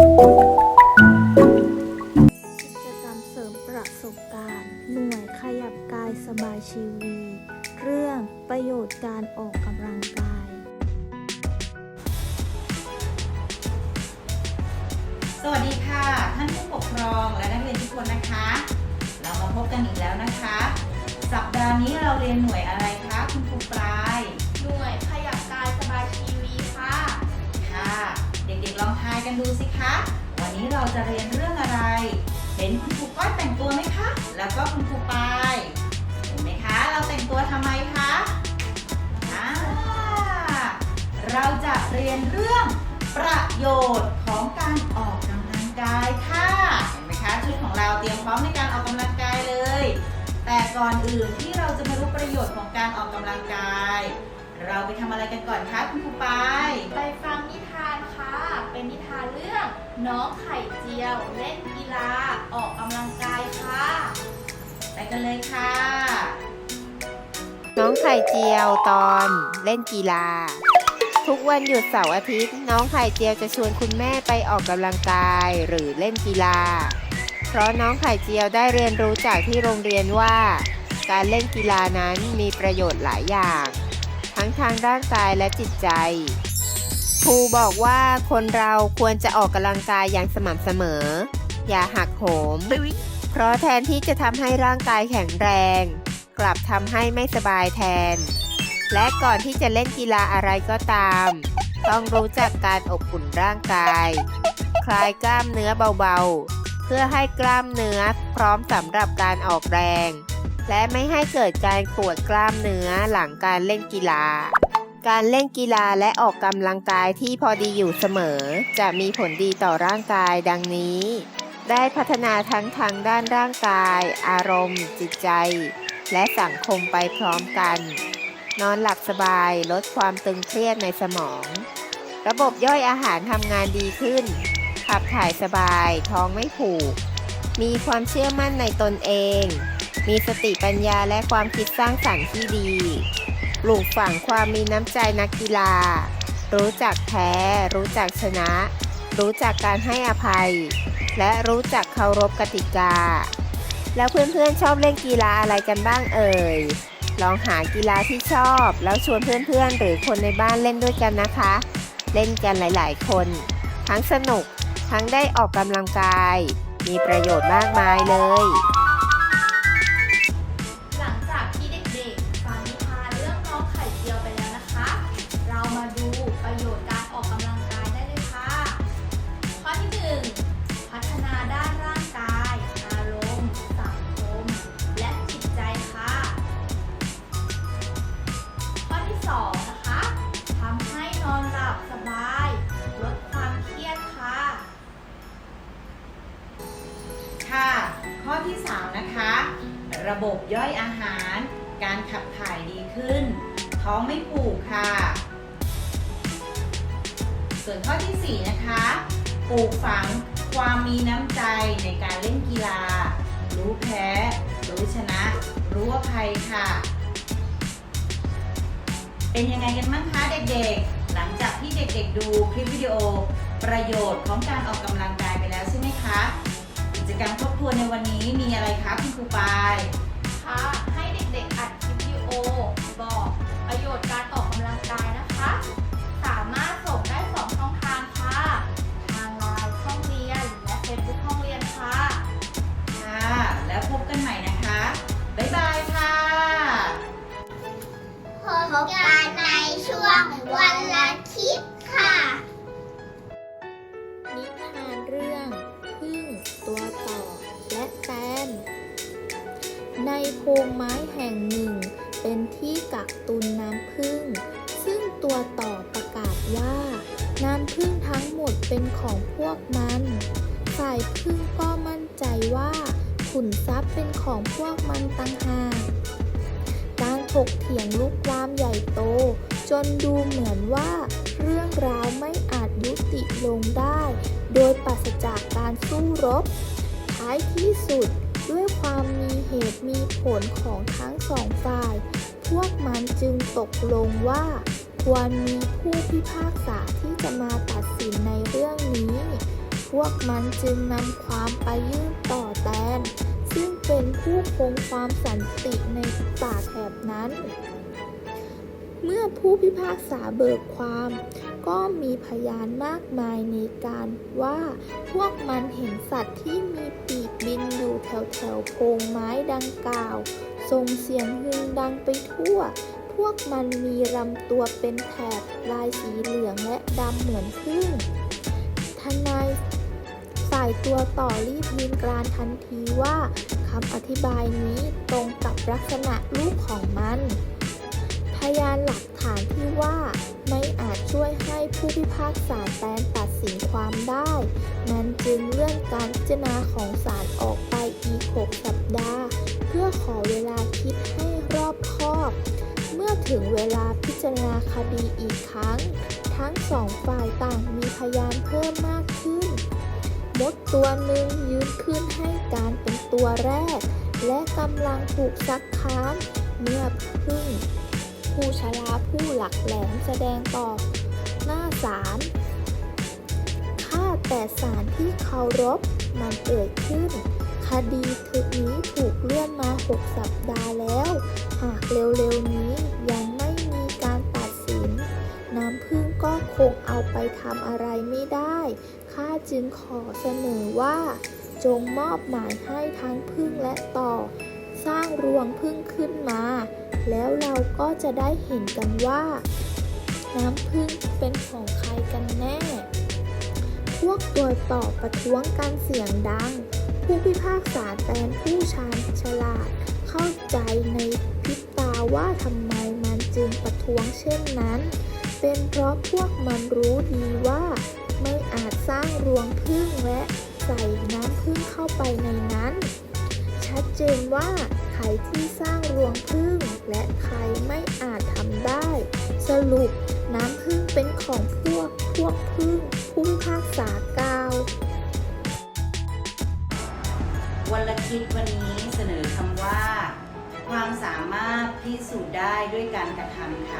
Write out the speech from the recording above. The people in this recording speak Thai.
กิจกรรมเสริมประสบการณ์ หน่วยขยับกายสบายชีวีเรื่องประโยชน์การออกกำลังกาย สวัสดีค่ะ ท่านผู้ปกครองและนักเรียนทุกคนนะคะ เรามาพบกันอีกแล้วนะคะ สัปดาห์นี้เราเรียนหน่วยอะไรคะ คุณครูปลาย หน่วยขยับกายสบายชี กันดูสิคะ วันนี้เราจะเรียนเรื่องอะไร เห็นคุณครูก้อยแต่งตัวไหมคะ แล้วก็คุณครูปายเห็นไหมคะ เราแต่งตัวทำไมคะอ่าเราจะเรียนเรื่องประโยชน์ของการออกกำลังกายค่ะ เห็นไหมคะชุดของเราเตรียมพร้อมในการออกกำลังกายเลย แต่ก่อนอื่นที่เราจะมารู้ประโยชน์ของการออกกำลังกาย เราไปทำอะไรกันก่อนคะคุณครูปายไปฟังนิทานค่ะ เป็นนิทานเรื่อง น้องไข่เจียว เล่นกีฬาออกกำลังกายค่ะ ไปกันเลยค่ะ น้องไข่เจียวตอนเล่นกีฬา ทุกวันหยุดเสาร์อาทิตย์ น้องไข่เจียวจะชวนคุณแม่ไปออกกำลังกายหรือเล่นกีฬา เพราะน้องไข่เจียวได้เรียนรู้จากที่โรงเรียนว่า การเล่นกีฬานั้นมีประโยชน์หลายอย่าง ทั้งทางร่างกายและจิตใจ ครูบอกว่าคนเราควรจะออกกำลังกายอย่างสม่ำเสมอ อย่าหักโหม เพราะแทนที่จะทำให้ร่างกายแข็งแรง กลับทำให้ไม่สบายแทน และก่อนที่จะเล่นกีฬาอะไรก็ตาม ต้องรู้จักการอบอุ่นร่างกาย คลายกล้ามเนื้อเบาๆ เพื่อให้กล้ามเนื้อพร้อมสำหรับการออกแรง และไม่ให้เกิดการปวดกล้ามเนื้อหลังการเล่นกีฬา การเล่นกีฬาและออกกำลังกายที่พอดีอยู่เสมอ จะมีผลดีต่อร่างกายดังนี้ ได้พัฒนาทั้งทางด้านร่างกาย อารมณ์ จิตใจ และสังคมไปพร้อมกัน นอนหลับสบายลดความตึงเครียดในสมอง ระบบย่อยอาหารทำงานดีขึ้น ขับถ่ายสบาย ท้องไม่ผูก มีความเชื่อมั่นในตนเอง มีสติปัญญาและความคิดสร้างสรรค์ที่ดี ปลูกฝังความมีน้ำใจนักกีฬา รู้จักแพ้ รู้จักชนะ รู้จักการให้อภัย และรู้จักเคารพกติกา แล้วเพื่อนๆชอบเล่นกีฬาอะไรกันบ้างเอ่ย ลองหากีฬาที่ชอบ แล้วชวนเพื่อนๆ หรือคนในบ้านเล่นด้วยกันนะคะ เล่นกันหลายๆ คน ทั้งสนุก ทั้งได้ออกกำลังกาย มีประโยชน์มากมายเลย ระบบย่อยอาหาร การขับถ่ายดีขึ้น ท้องไม่ผูกค่ะ ส่วนข้อที่ 4 นะคะปลูกฝังความมีน้ำใจในการเล่นกีฬา รู้แพ้ รู้ชนะ รู้อภัยค่ะ เป็นยังไงกันบ้างคะเด็กๆ หลังจากที่เด็กๆดูคลิปวิดีโอประโยชน์ของการออกกำลังกายไปแล้วใช่ไหมคะ จกรรมทบทวนในวันนี้มีอะไรคะคุณครูปายค่ะให้เด็กๆอัดคลิปวิดีโอบอกประโยชน์การออกกำลังกายนะคะ งไม้แห่งหนึ่ง เป็นที่กักตุนน้ำพึ่งซึ่งตัวต่อประกาศว่า น้ำพึ่งทั้งหมดเป็นของพวกมันฝ่ายพึ่งก็มั่นใจว่าขุนทรัพย์เป็นของพวกมันต่างหากการถกเถียงลุกลามใหญ่โต จนดูเหมือนว่า เรื่องราวไม่อาจยุติลงได้ โดยปราศจากการสู้รบ ท้ายที่สุด ด้วยความมีเหตุมีผลของทั้งสองฝ่าย พวกมันจึงตกลงว่า ควรมีผู้พิพากษาที่จะมาตัดสินในเรื่องนี้ พวกมันจึงนำความไปยื่นต่อแตน ซึ่งเป็นผู้คงความสันติในป่าแถบนั้น เมื่อผู้พิพากษาเบิกความ ก็มีพยานมากมายในการว่า พวกมันเห็นสัตว์ที่มีปีกบินอยู่แถวแถวโพรงไม้ดังกล่าวส่งเสียงฮึงดังไปทั่ว พวกมันมีลำตัวเป็นแถบลายสีเหลืองและดำเหมือนพึ่งทนายฝ่ายตัวต่อรีบยืนกรานทันทีว่าคำอธิบายนี้ตรงกับลักษณะรูปของมัน พยานหลัก ฐานที่ว่า ไม่อาจช่วยให้ผู้พิพากษาแตนตัดสินความได้มันจึงเลื่อนการพิจารณาของศาลออกไปอีก 6 สัปดาห์ เพื่อขอเวลาคิดให้รอบคอบ เมื่อถึงเวลาพิจารณาคดีอีกครั้ง ทั้งสองฝ่ายต่างมีพยานเพิ่มมากขึ้น มดตัวหนึ่งยืนขึ้นให้การเป็นตัวแรก และกำลังถูกซักค้านเมื่อพึ่ง ผู้ชราผู้หลักแหลมแสดงต่อหน้าศาลข้าแต่ศาลที่เคารพมันเอ่ยขึ้น คดีถึกนี้ถูกเลื่อนมา 6 สัปดาห์แล้ว หากเร็วๆนี้ยังไม่มีการตัดสิน น้ำพึ่งก็คงเอาไปทำอะไรไม่ได้ ข้าจึงขอเสนอว่า จงมอบหมายให้ทั้งพึ่งและต่อ สร้างรวงพึ่งขึ้นมา แล้วเราก็จะได้เห็นกันว่า น้ำพึ่งเป็นของใครกันแน่ พวกตัวต่อประท้วงกันเสียงดัง ผู้พิพากษาแตนผู้ชาญฉลาด เข้าใจในพริบตาว่าทำไมมันจึงประท้วงเช่นนั้น เป็นเพราะพวกมันรู้ดีว่า ไม่อาจสร้างรวงพึ่งและใส่น้ำพึ่งเข้าไปในนั้น ชัดเจนว่า ใครที่สร้างรวงพึ่ง และใครไม่อาจทำได้ สรุปน้ำพึ่งเป็นของพวกพวกพึ่งผู้พิพากษากล่าววันละคิดวันนี้เสนอคำว่า ความสามารถพิสูจน์ได้ด้วยการกระทำค่ะ